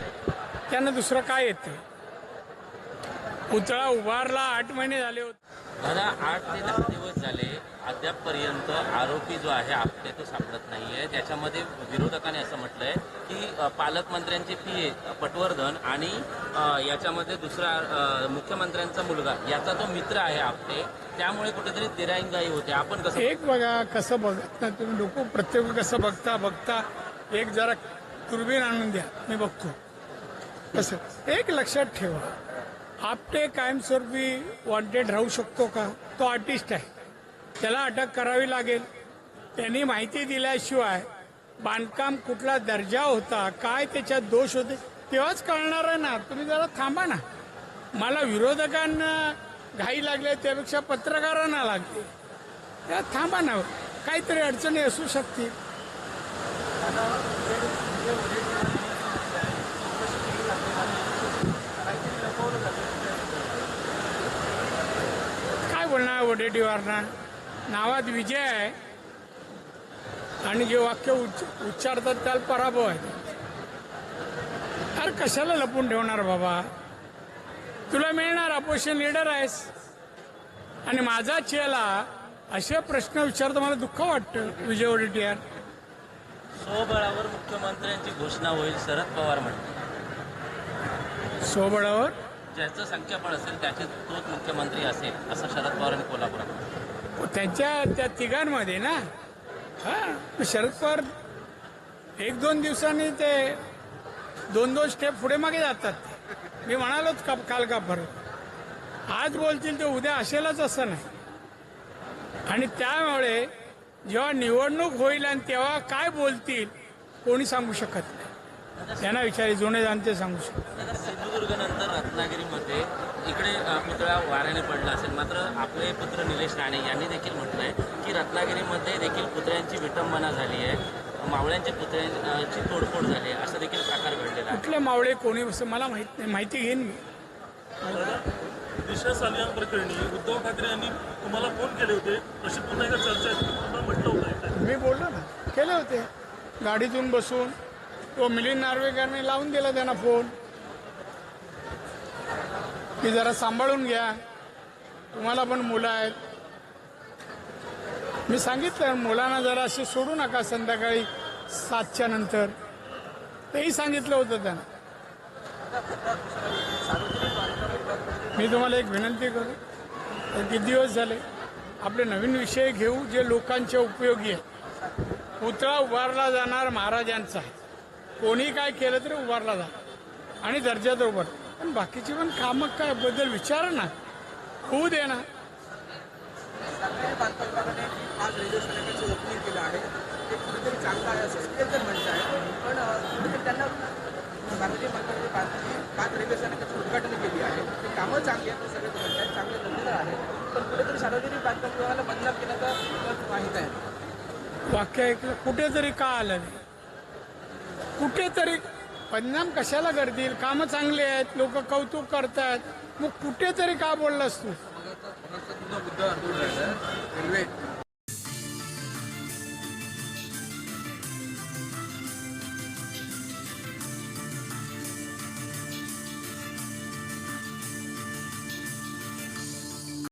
त्याच्यानं दुसरं काय येतं? पुतळा उभारला आठ महिने झाले होते. दादा आठ ते दहा दिवस झाले अद्यापपर्यंत आरोपी जो आहे आपले तो सापडत नाहीये. त्याच्यामध्ये विरोधकांनी असं म्हटलंय की पालकमंत्र्यांचे पी ए पटवर्धन आणि याच्यामध्ये दुसरा मुख्यमंत्र्यांचा मुलगा याचा तो मित्र आहे आपटे त्यामुळे कुठेतरी दिराईंगाई होते. आपण कसं एक बघा कसं बघत ना तुम्ही लोक प्रत्येक कसं बघता बघता एक जरा दुर्बीण आणून द्या. मी बघतो. कसं एक लक्षात ठेवा. आपटे कायमस्वरूपी वॉन्टेड राहू शकतो का? तो आर्टिस्ट आहे. त्याला अटक करावी लागेल. त्यांनी माहिती दिल्याशिवाय बांधकाम कुठला दर्जा होता काय त्याच्यात दोष होते तेव्हाच कळणार आहे ना. तुम्ही जरा थांबा ना. मला विरोधकांना घाई लागले त्यापेक्षा पत्रकारांना लागते त्या थांबा ना. काहीतरी अडचणी असू शकतील काय बोलणार वडेटीवारना नावात विजय आहे. आणि जे वाक्य उच्च उच्चारतात त्याला पराभव आहे. अरे कशाला लपून ठेवणार बाबा? तुला मिळणार अपोजिशन लीडर आहेस. आणि माझा चेला असे प्रश्न विचारतो मला दुःख वाटतं विजय वडेट्टीवार. स्वबळावर मुख्यमंत्र्यांची घोषणा होईल शरद पवार म्हणतात. सोबळावर? ज्याचं संख्याबळ असेल त्याचे तोच मुख्यमंत्री असेल असं शरद पवारांनी कोल्हापुरात. त्यांच्या त्या तिघांमध्ये ना? हा शरद पवार एक दोन दिवसांनी ते दोन दोन स्टेप पुढे मागे जातात. मी म्हणालोच का काल का फरक आज बोलतील ते उद्या असेलच असं नाही. आणि त्यामुळे जेव्हा निवडणूक होईल आणि तेव्हा काय बोलतील कोणी सांगू शकत नाही. त्यांना विचारे जुने जाणते सांगू शकतात सिंधुदुर्ग नंतर रत्नागिरीमध्ये इकडे पुतळा वाऱ्याने पडला असेल. मात्र आपले पुत्र निलेश राणे यांनी देखील म्हटलंय की रत्नागिरीमध्ये देखील पुतळ्यांची विटंबना झाली आहे. मावळ्यांच्या पुतळ्यांची तोडफोड झाली आहे. असं देखील प्रकार घडलेला आहे. कुठले मावळे कोणी असं मला माहीत नाही. माहिती घेईन मी. दिशा सालियान प्रकरणी उद्धव ठाकरे यांनी तुम्हाला फोन केले होते. अशी पुन्हा एकदा चर्चा आहे. पुन्हा म्हटलं होतं मी बोललो ना. केले होते. गाडीतून बसून. तो मिलिंद नार्वेकरने लावून दिला त्यांना फोन की जरा सांभाळून घ्या. तुम्हाला पण मुलं आहेत. मी सांगितलं मुलांना जरा असे सोडू नका संध्याकाळी सातच्या नंतर. तेही सांगितलं होतं त्यांना. मी तुम्हाला एक विनंती करू तर किती दिवस झाले आपले नवीन विषय घेऊ जे लोकांच्या उपयोगी आहे पुतळा उभारला जाणार महाराजांचा. आहे कोणी काय केलं तरी उभारला जाणार. आणि दर्जात उभार पण बाकीची पण कामं काय? बद्दल विचार ना. होऊ दे ना. सरकारी बांधकामाने आज रेल्वे स्थानकाचं ओपनिंग केलं आहे. ते कुठेतरी चांगलं आहे असं सगळेच जण म्हणत आहे पण अं, कुठेतरी त्यांना भारतीय बांधकामाने पाच पाच रेल्वे स्थानकाची उद्घाटन केली आहे. ते कामं चांगली आहेत ते सगळेच म्हणत आहेत. चांगले दर्जेदार आहे पण कुठेतरी सार्वजनिक बांधकाम विभागाला बदनाम केल्याचं मत माहीत आहे. वाक्य ऐकलं कुठेतरी का आलं कुठेतरी परिणाम कशाला घडतील? कामं चांगले आहेत लोक कौतुक करतात मग कुठेतरी का बोललास तू? मुद्दा